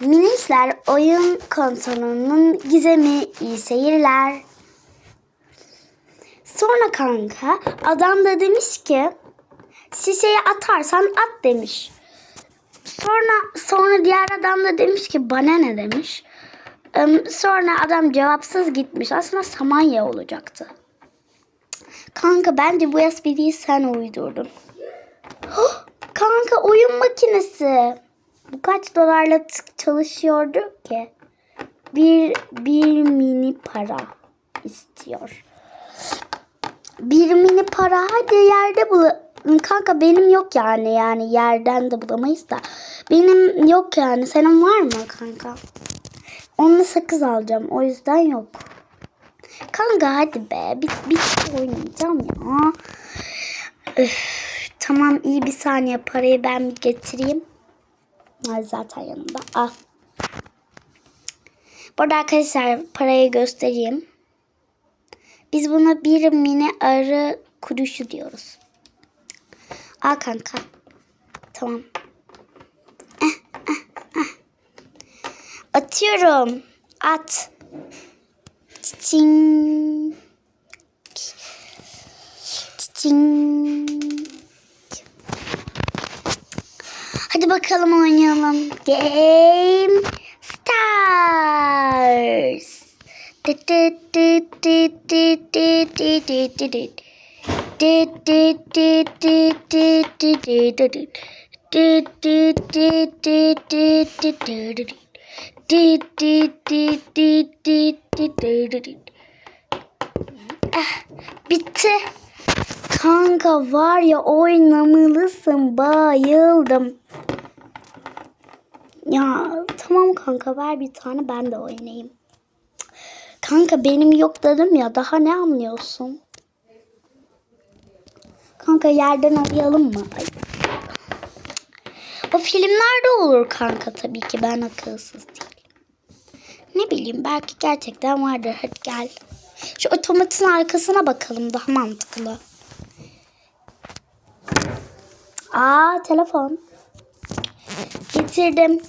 Minisler oyun konsolunun gizemi iyi seyirler. Sonra kanka adam da demiş ki şişeyi atarsan at demiş. Sonra sonra diğer adam da demiş ki bana ne demiş. Em, Sonra adam cevapsız gitmiş. Aslında Samanya olacaktı. Kanka bence bu espriyi sen uydurdun. Kanka oyun makinesi. Bu kaç dolarla çalışıyordu ki? Bir, bir mini para istiyor. Bir mini para hadi yerde bul. Kanka benim yok yani yani yerden de bulamayız da. Benim yok yani senin var mı kanka? Onunla sakız alacağım o yüzden yok. Kanka hadi be bir, bir şey oynayacağım ya. Üf, tamam iyi bir saniye parayı ben getireyim. Ay, Zaten yanımda. Al. Burada arkadaşlar parayı göstereyim. Biz buna bir mini arı kuruşu diyoruz. Al kanka. Tamam. Eh, eh, eh. Atıyorum. At. Çiçing. Çiçing. Hadi bakalım oynayalım. Game Stars. Ah, bitti. Kanka var ya oynamalısın. Bayıldım. Ya tamam kanka ver bir tane ben de oynayayım. Kanka benim yok dedim ya daha ne anlıyorsun? Kanka yerden arayalım mı? Ay. O filmlerde olur kanka tabii ki ben akılsız değilim. Ne bileyim belki gerçekten vardır hadi gel. Şu otomatin arkasına bakalım daha mantıklı. Aa telefon. Getirdim.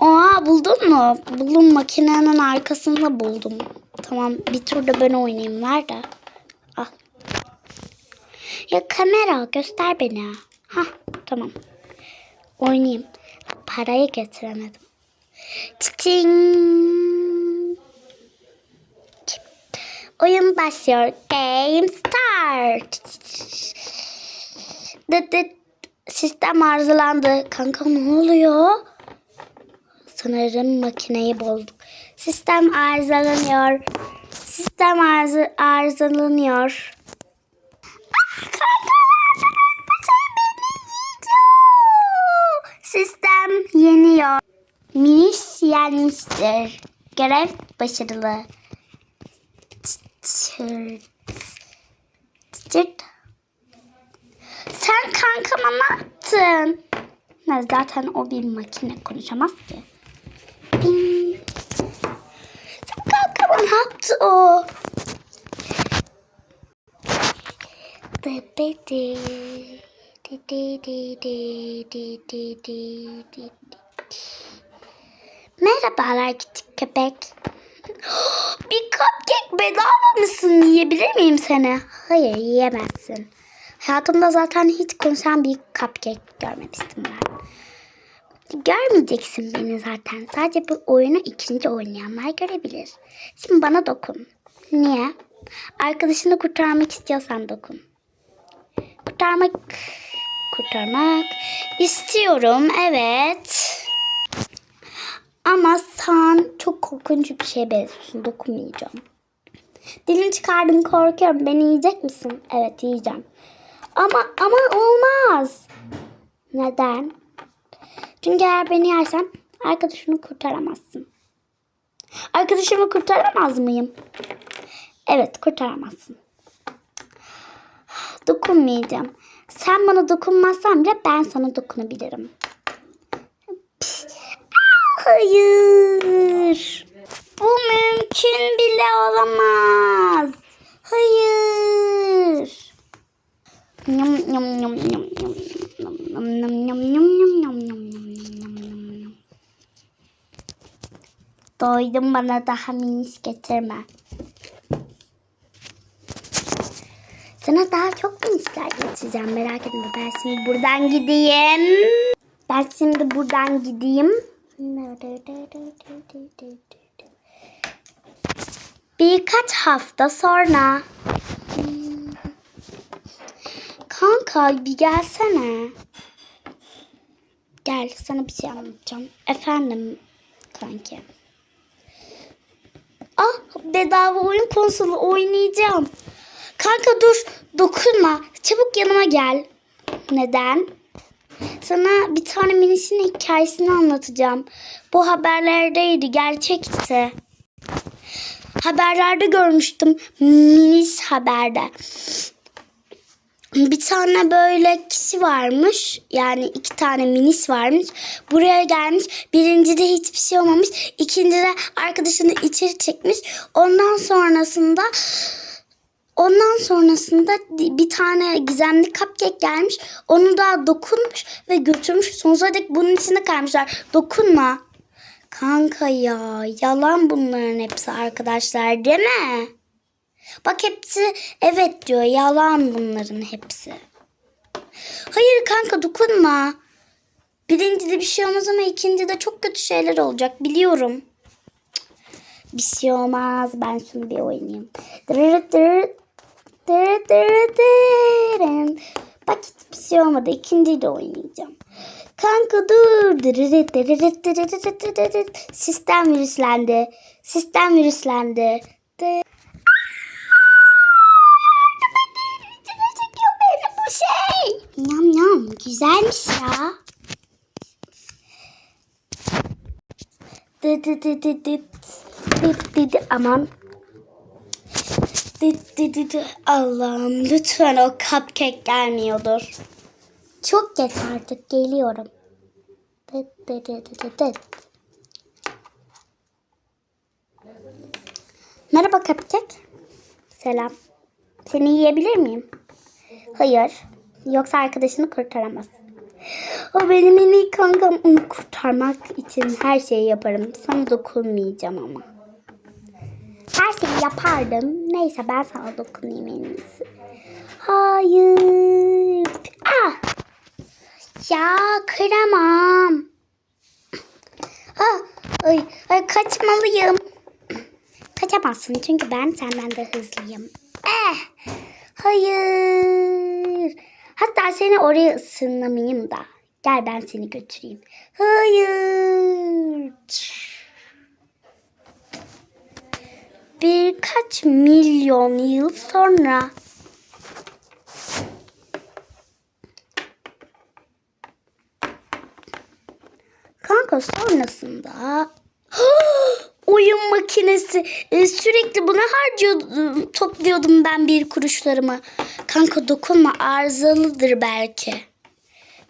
Oha buldun mu? Buldum makinenin arkasında buldum. Tamam bir turda ben oynayayım ver de. Al. Ya kamera göster beni. Ha tamam. Oynayayım. Parayı getiremedim. Çiçing. Oyun başlıyor. Game start. Dıt. Sistem arızalandı. Kanka ne oluyor? Sanırım makineyi bozduk. Sistem arızalanıyor. Sistem arıza, arızalanıyor. Ah, kanka. Sistem yeniyor. Minis yenmiştir. Görev başarılı. Çırt. Sen kankama ne yaptın? Ne, zaten o bir makine konuşamaz ki. Bing. Sen kankama ne yaptı o? Dıbıdı. Merhabalar küçük köpek. bir cupcake bedava mısın? Yiyebilir miyim seni? Hayır yiyemezsin. Hayatımda zaten hiç konuşan bir cupcake görmemiştim ben. Görmeyeceksin beni zaten. Sadece bu oyunu ikinci oynayanlar görebilir. Şimdi bana dokun. Niye? Arkadaşını kurtarmak istiyorsan dokun. Kurtarmak... Kurtarmak istiyorum. Evet. Ama sen çok korkunç bir şeye benziyorsun. Dokunmayacağım. Dilini çıkardın korkuyorum. Beni yiyecek misin? Evet yiyeceğim. Ama ama olmaz. Neden? Çünkü eğer beni yersen arkadaşını kurtaramazsın. Arkadaşımı kurtaramaz mıyım? Evet kurtaramazsın. Dokunmayacağım. Sen bana dokunmazsan bile ben sana dokunabilirim. Hayır. Bu mümkün bile olamaz. Hayır. Yum yum yum yum yum yum yum yum yum yum yum yum Doydum bana daha minis getirme. Sana daha çok minisler getireceğim merak etme. Ben şimdi buradan gideyim. Ben şimdi buradan gideyim. Birkaç hafta sonra. Kanka bir gelsene. Gel sana bir şey anlatacağım. Efendim kanki. Ah bedava oyun konsolu oynayacağım. Kanka dur dokunma. Çabuk yanıma gel. Neden? Sana bir tane minisinin hikayesini anlatacağım. Bu haberlerdeydi gerçekti. Haberlerde görmüştüm. Minis haberde. Bir tane böyle kişi varmış. Yani iki tane minis varmış. Buraya gelmiş. Birincide hiçbir şey olmamış. İkincide arkadaşını içeri çekmiş. Ondan sonrasında Ondan sonrasında bir tane gizemli cupcake gelmiş. Onu da dokunmuş ve götürmüş. Sonsuza dek bunun içinde kalmışlar. Dokunma. Kanka ya yalan bunların hepsi arkadaşlar değil mi? Bak hepsi evet diyor. Yalan bunların hepsi. Hayır kanka dokunma. Birincide bir şey olmaz ama ikincide çok kötü şeyler olacak biliyorum. Bir şey olmaz. Ben şunu bir oynayayım. Bak hiçbir şey olmadı. İkinciyi de oynayacağım. Kanka dur. Sistem virüslendi. Sistem virüslendi. Bu şey. Yam yam güzelmiş ya. Dı dı dı dı dı. Dı dı dı aman. Dı dı dı dı. Allah'ım lütfen o cupcake gelmiyordur. Çok geç artık geliyorum. Merhaba cupcake. Selam. Seni yiyebilir miyim? Hayır. Yoksa arkadaşını kurtaramaz. O benim en iyi kankam. Onu kurtarmak için her şeyi yaparım. Sana dokunmayacağım ama. Her şeyi yapardım. Neyse ben sana dokunayım en iyisi. Hayır. Ah! Ya kıramam. Ah, ay, ay, kaçmalıyım. Kaçamazsın çünkü ben senden de hızlıyım. Eh, hayır. Hatta seni oraya ısınlamayayım da. Gel ben seni götüreyim. Hayır. Birkaç milyon yıl sonra. Kanka sonrasında oyun makinesi Ee, sürekli buna harcıyordum topluyordum ben bir kuruşlarımı. Kanka dokunma arızalıdır belki.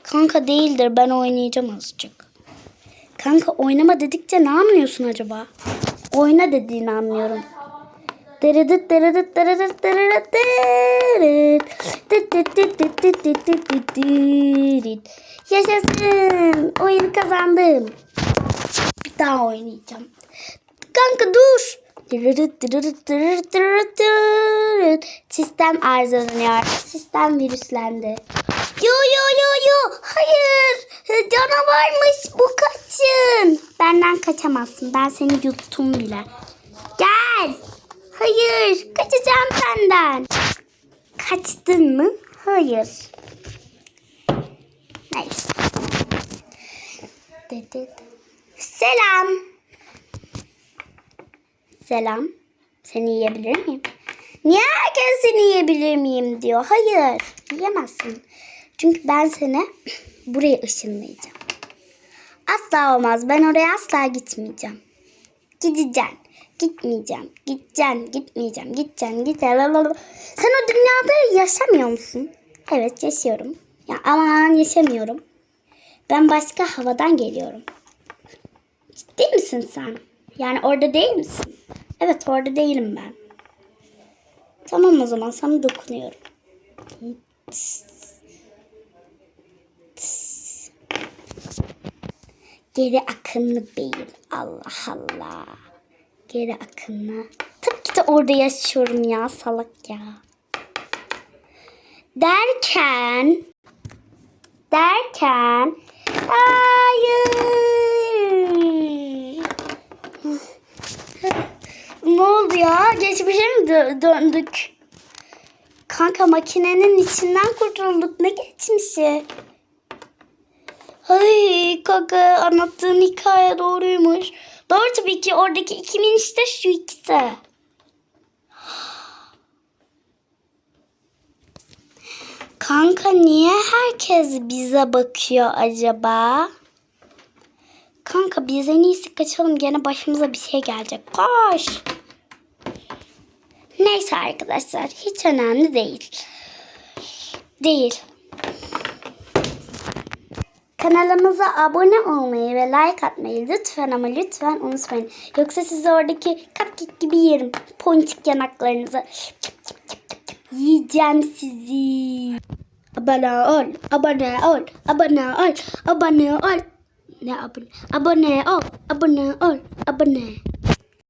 Kanka değildir ben oynayacağım azıcık. Kanka oynama dedikçe ne anlıyorsun acaba? Oyna dediğini anlıyorum. Dırıdıt. Yaşasın. Oyunu kazandım. Bir daha oynayacağım. Kanka dur. Sistem arızalanıyor. Sistem virüslendi. Yo yo yo yo. Hayır. Ee, canavarmış bu kaçın. Benden kaçamazsın. Ben seni yuttum bile. Gel. Hayır. Kaçacağım senden. Kaçtın mı? Hayır. Neyse. Selam. Selam. Seni yiyebilir miyim? Niye herkes seni yiyebilir miyim diyor. Hayır. Yiyemezsin. Çünkü ben seni buraya ışınlayacağım. Asla olmaz. Ben oraya asla gitmeyeceğim. Gideceğim. Gitmeyeceğim. Gideceğim. Gitmeyeceğim. Gideceğim. Gideceğim. Sen o dünyada yaşamıyor musun? Evet yaşıyorum. Ya aman yaşamıyorum. Ben başka havadan geliyorum. Ciddi misin sen? Yani orada değil misin? Evet orada değilim ben. Tamam o zaman sana dokunuyorum. Geri akınlı beyin. Allah Allah. Geri akınlı. Tabii ki de orada yaşıyorum ya salak ya. Derken derken hayır. ne oldu ya? Geçmişe mi dö- döndük? Kanka makinenin içinden kurtulduk. Ne geçmişi? Ay kanka anlattığın hikaye doğruymuş. Doğru tabii ki oradaki kimin işte şu ikisi. Kanka niye herkes bize bakıyor acaba? Kanka biz en iyisi kaçalım gene başımıza bir şey gelecek. Koş. Neyse arkadaşlar hiç önemli değil. Değil. Kanalımıza abone olmayı ve like atmayı lütfen ama lütfen unutmayın. Yoksa sizi oradaki cupcake gibi yerim. Ponçik yanaklarınızı. Yiyeceğim sizi. Abone ol, abone ol, abone ol, abone ol. Ne abone? Abone ol, abone ol, abone.